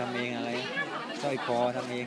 ทำเองอะไรสร้อยคอทำเอง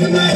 Amen.